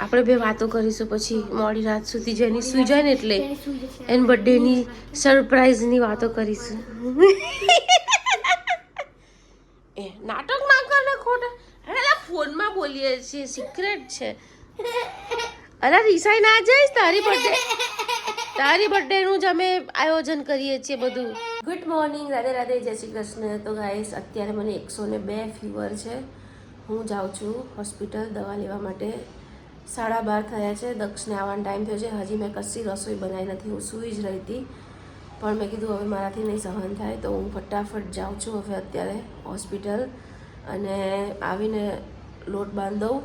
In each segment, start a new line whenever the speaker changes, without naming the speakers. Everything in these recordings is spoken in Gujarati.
આપણે બે વાતો કરીશું પછી મોડી રાત સુધી જેની સુઈ જાય ને એટલે એન બર્થડેની સરપ્રાઈઝની વાતો કરીશું. એ નાટક ના કરે ખોટા? અરે ફોનમાં બોલીએ છીએ સિક્રેટ છે. અરે રિસાઈ ના જઈશ તારી બર્થડે તારી બર્થડે નું જ અમે આયોજન કરીએ છીએ બધું. ગુડ મોર્નિંગ રાધે રાધે, જય શ્રી કૃષ્ણ. તો ગાઈસ અત્યારે મને એકસો ને બે ફીવર છે. હું જાઉં છું હોસ્પિટલ દવા લેવા માટે. સાડા બાર થયા છે. દક્ષને આવવાનો ટાઈમ થયો છે. હજી મેં કશી રસોઈ બનાવી નથી. હું સૂઈ જ રહી હતી. પણ મેં કીધું હવે મારાથી નહીં સહન થાય તો હું ફટાફટ જાઉં છું હવે અત્યારે હોસ્પિટલ. અને આવીને લોટ બાંધો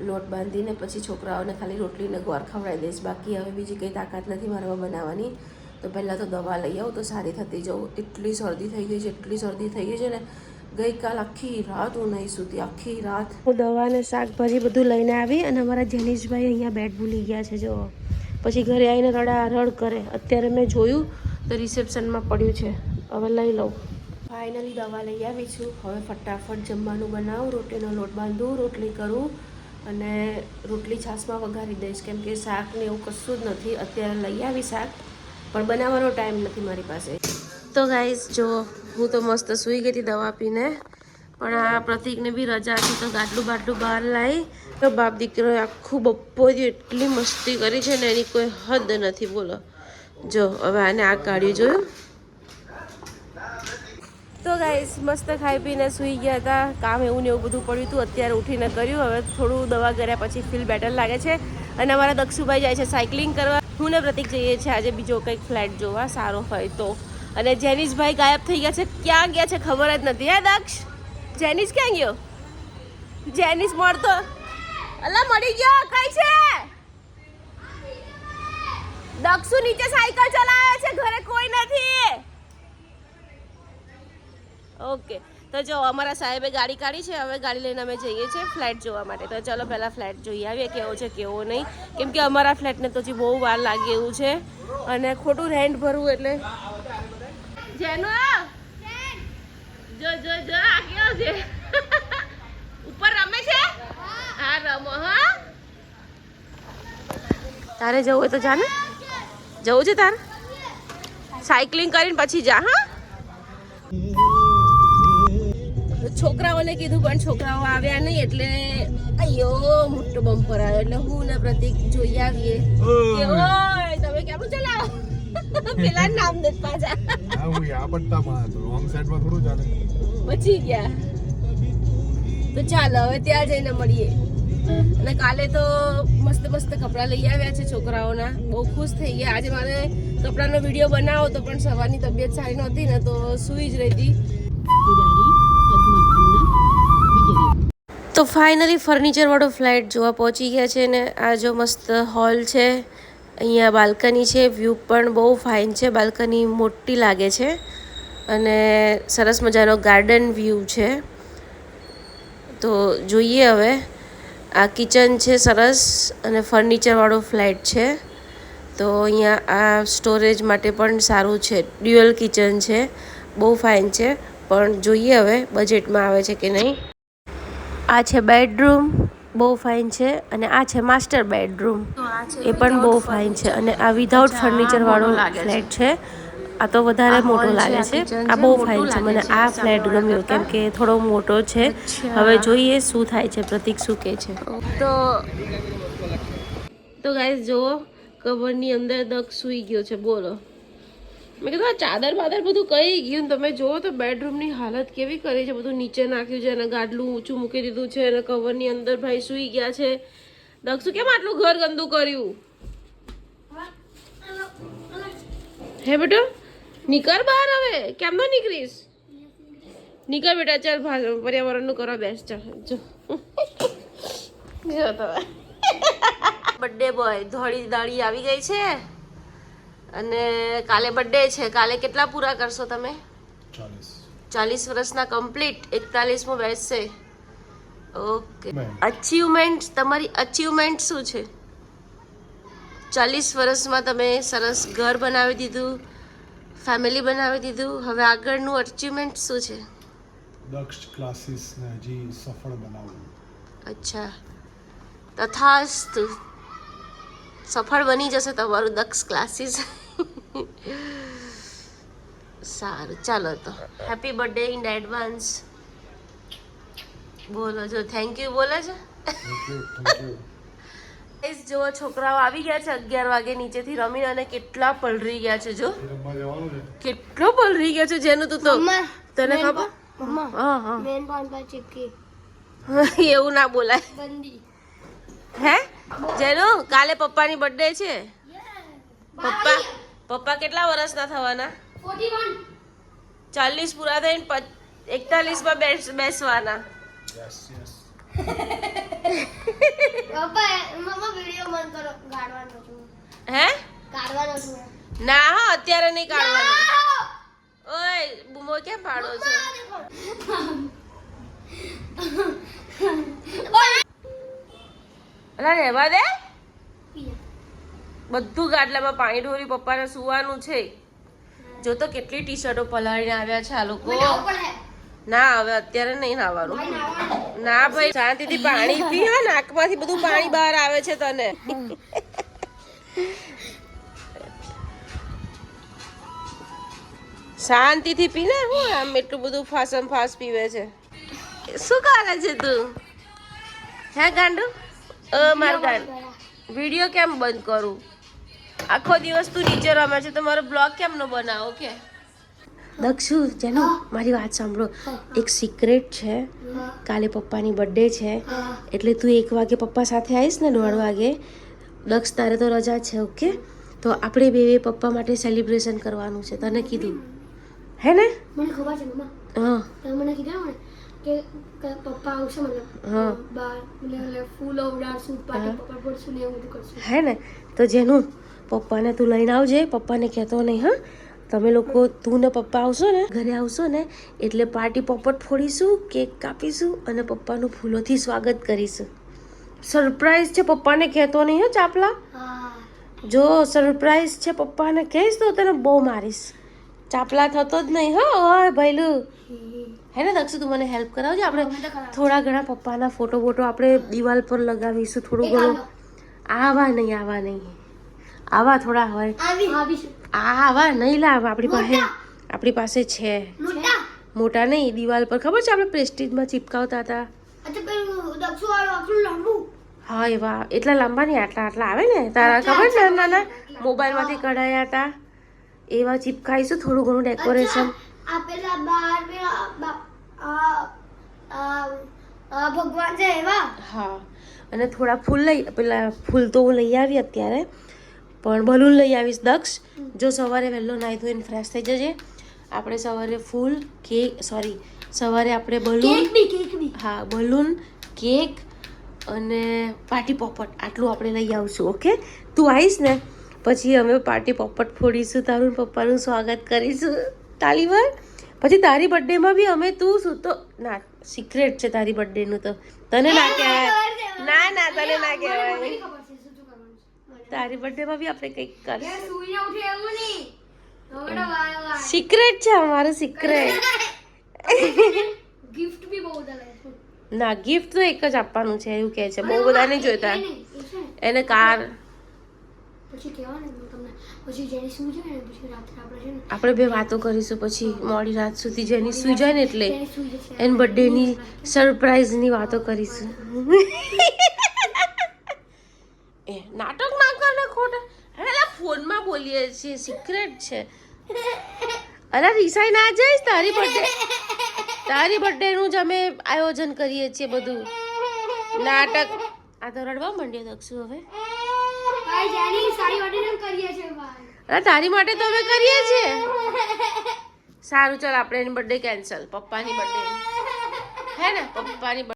લોટ બાંધીને પછી છોકરાઓને ખાલી રોટલીને ગોળ ખવડાવી દઈશ. બાકી હવે બીજી કંઈ તાકાત નથી મારામાં બનાવવાની. તો પહેલાં તો દવા લઈ આવું તો સારી થતી જાઉં એટલી શરદી થઈ ગઈ છે, એટલી શરદી થઈ ગઈ છે ને ગઈકાલ આખી રાત હું નહીં સૂતી આખી રાત. હું દવા અને શાકભાજી બધું લઈને આવી અને અમારા જનીશભાઈ અહીંયા બેટ ભૂલી ગયા છે જો પછી ઘરે આવીને રડા રડ કરે. અત્યારે મેં જોયું તો રિસેપ્શનમાં પડ્યું છે. હવે લઈ લઉં. ફાઇનલી દવા લઈ આવી છું. હવે ફટાફટ જમવાનું બનાવું રોટલીનો લોટ બાંધું રોટલી કરું અને રોટલી છાશમાં વઘારી દઈશ. કેમ કે શાક ને એવું કશું જ નથી. અત્યારે લઈ આવી શાક પણ બનાવવાનો ટાઈમ નથી મારી પાસે. તો ગાઈસ જો હું તો મસ્ત સૂઈ ગઈ હતી દવા પીને, પણ આ પ્રતિકને બી રજા હતી તો ગાટલું બાટલું બહાર લાવી તો બાપ દીકરોએ આખું બપોરી એટલી મસ્તી કરી છે ને, એની કોઈ હદ નથી, બોલો. જો, હવે આને આ કાઢ્યું જોયું. તો ગાઈસ મસ્ત ખાઈ પીને સૂઈ ગયા હતા. કામ એવું ને એવું બધું પડ્યું હતું, અત્યારે ઉઠીને કર્યું. હવે થોડું દવા કર્યા પછી ફીલ બેટર લાગે છે. અને અમારા દક્ષુભાઈ જાય છે સાયકલિંગ કરવા. હું ને પ્રતિક જઈએ છીએ આજે બીજો કંઈક ફ્લેટ જોવા, સારો હોય તો. અને જેનિશભાઈ ગાયબ થઈ ગયા છે. ક્યાં ગયા છે ખબર જ નથી, હે દક્ષ? જેનિશ ક્યાં ગયો? જેનિશ મળતો અલા, મળી ગયો, કઈ છે? દક્ષુ નીચે સાયકલ ચલાવે છે, ઘરે કોઈ નથી. ઓકે, તો જો, અમારા સાહેબે ગાડી કાઢી છે, હવે ગાડી લઈને અમે જઈએ છીએ ફ્લેટ જોવા માટે. તો ચલો, પહેલાં ફ્લેટ જોઈ આવીએ, કેવો છે, કેવો નહીં. કેમ કે અમારા ફ્લેટને તો હજી બહુ વાર લાગે એવું છે. અને ખોટું રેન્ટ ભરવું એટલે જેનો જો જો જો, આ કયો છે? ઉપર રમે છે? હા, રમો, હા. તારે જવું હોય તો જા ને. જવું છે તારે? સાયકલિંગ કરીને પછી જા, હા? છોકરાઓને કીધું પણ છોકરાઓ આવ્યા નહીં એટલે અયો મોટો બમ્પર આવ્યો એટલે હું ને પ્રતિક જોઈ આવીએ. તમે કેમ ચલાવો? પેલા નામ દે પાછા. બચી ગયા. તો ચાલ, હવે ત્યાં જઈને મળીએ. અને કાલે તો મસ્ત મસ્ત કપડાં લઈ આવ્યા છે છોકરાઓના. બહુ ખુશ થઈ ગયા. આજે મારે કપડાનો વીડિયો બનાવો તો પણ સવારની તબિયત સારી નહોતી ને તો સૂઈ જ રહી હતી તો ફાઇનલી ફર્નિચરવાળો ફ્લેટ જોવા પહોંચી ગયા છે ને. આ જો મસ્ત હોલ છે. અહીંયા બાલ્કની છે વ્યૂ પણ બહુ ફાઇન છે, બાલ્કની મોટી લાગે છે અને સરસ મજાનો ગાર્ડન વ્યૂ છે. તો જોઈએ હવે, આ કિચન છે સરસ અને ફર્નિચરવાળો ફ્લેટ છે. તો અહીંયા આ સ્ટોરેજ માટે પણ સારું છે ડ્યુઅલ કિચન છે, બહુ ફાઇન છે. પણ જોઈએ હવે બજેટમાં આવે છે કે નહીં. આ છે બેડરૂમ બહુ ફાઇન છે અને આ છે માસ્ટર બેડરૂમ એ પણ બહુ ફાઇન છે અને આ વિધાઉટ ફર્નિચર વાળો ફ્લેટ છે. આ તો વધારે મોટો લાગે છે આ બહુ ફાઇન છે મને આ ફ્લેટ ગમ્યો કેમ કે થોડો મોટો છે. હવે જોઈએ શું થાય છે પ્રતિક શું કે છે. તો તો ગાઈસ જુઓ કવરની અંદર દગ સૂઈ ગયો છે બોલો. મેં કીધું આ ચાદર બાદર બધું કઈ ગયું ને તમે જુઓ તો બેડરૂમની હાલત કેવી કરી છે. બધું નીચે નાખ્યું છે અને ગાડલું ઊંચું મૂકી દીધું છે અને કવરની અંદર ભાઈ સૂઈ ગયા છે. દક્ષુ કેમ આટલું ઘર ગંદુ કર્યું? હે બેટો નીકળ બહાર હવે. કેમ ન નીકળીશ? નીકળ બેટા ચાલ પર્યાવરણનું કરો બેસ ચાલ જો. જો તમે. બર્થડે બોય ધોળી દાળી આવી ગઈ છે. અને કાલે બર્થડે છે. કાલે કેટલા પૂરા કરશો તમે?
ચાલીસ.
વર્ષના કમ્પ્લીટ એકતાલીસમો બેસશે ઓકે. અચીવમેન્ટ તમારી અચીવમેન્ટ શું છે? ચાલીસ વર્ષમાં તમે સરસ ઘર બનાવી દીધું ફેમિલી બનાવી દીધું. હવે આગળનું અચીવમેન્ટ શું છે?
દક્ષ ક્લાસીસને હજી સફળ બનાવવું.
અચ્છા. તથાસ્તુ. સફળ બની જશે તમારું દક્ષ ક્લાસીસ સારું ચાલો તો. હેપી બર્થડે ઇન એડવાન્સ બોલો જો થેન્ક યુ બોલે છે? Guys, જો છોકરાઓ આવી ગયા છે અગિયાર વાગે નીચેથી રમીને અને કેટલા પલરી ગયા છે જો. કેટલો પલરી ગયા છે જેનું તું તો તને ખબર?
મમ્મા
હા હા.
મેન પાન પર ચીપકી
એવું ના બોલાય.
બંદી.
હે? જેનું? કાલે પપ્પાની બર્થડે છે? પપ્પા પપ્પા કેટલા વર્ષના થવાના? ચાલીસ પૂરા થઈને એકતાલીસમાં બેસ બેસવાના.
યસ યસ
પપ્પા મમ્મા વિડિયો બંધ કરો. ગાડવાનો છું.
હે?
ગાડવાનો
ના હા અત્યારે નહીં કાઢવાનું ઓય બૂમો કેમ પાડો છો? અલા રહેવા દે. બધું ગાડલામાં પાણી ઢોરી પપ્પાને સુવાનું છે. જો તો કેટલી ટી શર્ટો પલાળીને આવ્યા છે આ લોકો. ના હવે અત્યારે નહીં નાવાનું. ના ભાઈ શાંતિથી પાણી પી હા નાકમાંથી બધું પાણી બહાર આવે છે તને. શાંતિથી પી ને હું આમ એટલું બધું ફાસમ ફાસ પીવે છે. શું કરે છે તું? હે ગાંડુ? અ મારું ગાંડ. વીડિયો કેમ બંધ કરું? આખો દિવસ તું નીચે રમે છે તો મારો બ્લોગ કેમ નો બનાવો કે? દક્ષુ જેનો મારી વાત સાંભળો. એક સિક્રેટ છે. કાલે પપ્પાની બર્થડે છે. એટલે તું એક વાગે પપ્પા સાથે આવીશ ને દોઢ વાગે. દક્ષ તારે તો રજા છે ઓકે? તો આપણે બે બે પપ્પા માટે સેલિબ્રેશન કરવાનું છે. તને કીધું. હે ને?
મને ખબર છે મમ્મા.
હા.
મને કીધું કે પપ્પા આવશે
હા.
બાર ફૂલ ઉડાડશું પાર્ટી પપ્પા પડશું ને એવું બધું કરશું.
હે ને? તો જેનું પપ્પાને તું લઈને આવજે. પપ્પાને કહેતો નહીં હા. તમે લોકો તું ને પપ્પા આવશો ને ઘરે આવશો ને એટલે પાર્ટી પોપટ ફોડીશું કેક કાપીશું અને પપ્પાનું ફૂલોથી સ્વાગત કરીશું. સરપ્રાઈઝ છે પપ્પાને કહેતો નહીં હો ચાપલા? જો સરપ્રાઈઝ છે પપ્પાને કહીશ તો તને બહુ મારીશ. ચાપલા થતો જ નહીં હો ઓય ભૈલું. હે ને દક્ષુ તું મને હેલ્પ કરાવજે. આપણે થોડા ઘણા પપ્પાના ફોટો બોટો આપણે દિવાલ પર લગાવીશું થોડું ઘણું. આવા નહીં આવા નહીં. આવા થોડા હોય.
આવી.
આવા નહીં લાવ આપણી પાસે આપણી પાસે છે.
મોટા.
મોટા નહીં દિવાલ પર. ખબર છે આપણે પ્રેસ્ટીજમાં ચિપકાવતા હતા? હા એવા એટલા લાંબા નહીં આટલા આટલા આવે ને? તારા ખબર છે નાના મોબાઈલમાંથી કઢાયા હતા. એવા ચિપકાઈશું થોડું ઘણું ડેકોરેશન.
બાર ભગવાન છે એવા?
હા. અને થોડા ફૂલ લઈ પેલા ફૂલ તો હું લઈ આવી અત્યારે. પણ બલૂન લઈ આવીશ દક્ષ. જો સવારે વહેલો નાહી ધોઈને ફ્રેશ થઈ જજે. આપણે સવારે ફૂલ કેક સોરી સવારે આપણે બલૂન હા બલૂન કેક અને પાર્ટી પોપટ. આટલું આપણે લઈ આવશું ઓકે તું આવીશ ને પછી અમે પાર્ટી પોપટ ફોડીશું તારું પપ્પાનું સ્વાગત કરીશું. તાલીવર પછી તારી બર્થડેમાં બી અમે તું શું તો ના સિક્રેટ છે તારી બર્થડેનું તો. તને ના કહેવાય. ના ના તને ના કહેવાય
ખબર છે શું શું કરવાનું છે
તારી બર્થડેમાં બી આપણે કંઈક કર
એ સુઈને ઉઠે એવું નહીં. હવે વાય વાય
સિક્રેટ છે અમારું સિક્રેટ
ગિફ્ટ બી બહુ
ના ગિફ્ટ તો એક જ આપવાનું છે એવું કહે છે. બહુ બધા નહીં જોઈતા એને કાર.
આપણે
બે વાતો કરીશું પછી મોડી રાત સુધી જેની સુઈ જાય ને એટલે એન બર્થડેની સરપ્રાઈઝની વાતો કરીશું. એ નાટક ના કર ને ખોટા અરે અલા ફોનમાં બોલીએ છીએ સિક્રેટ છે. અરે રિસાઈ ના જઈશ? તારી બર્થડે તારી બર્થડે નું જ અમે આયોજન કરીએ છીએ બધું. નાટક. આ તો રડવા માંડ્યો દક્ષુ હવે. અરે તારી માટે તો અમે કરીએ છીએ. સારું ચાલ આપણે એની બર્થડે કેન્સલ પપ્પાની બર્થડે હે ને? પપ્પાની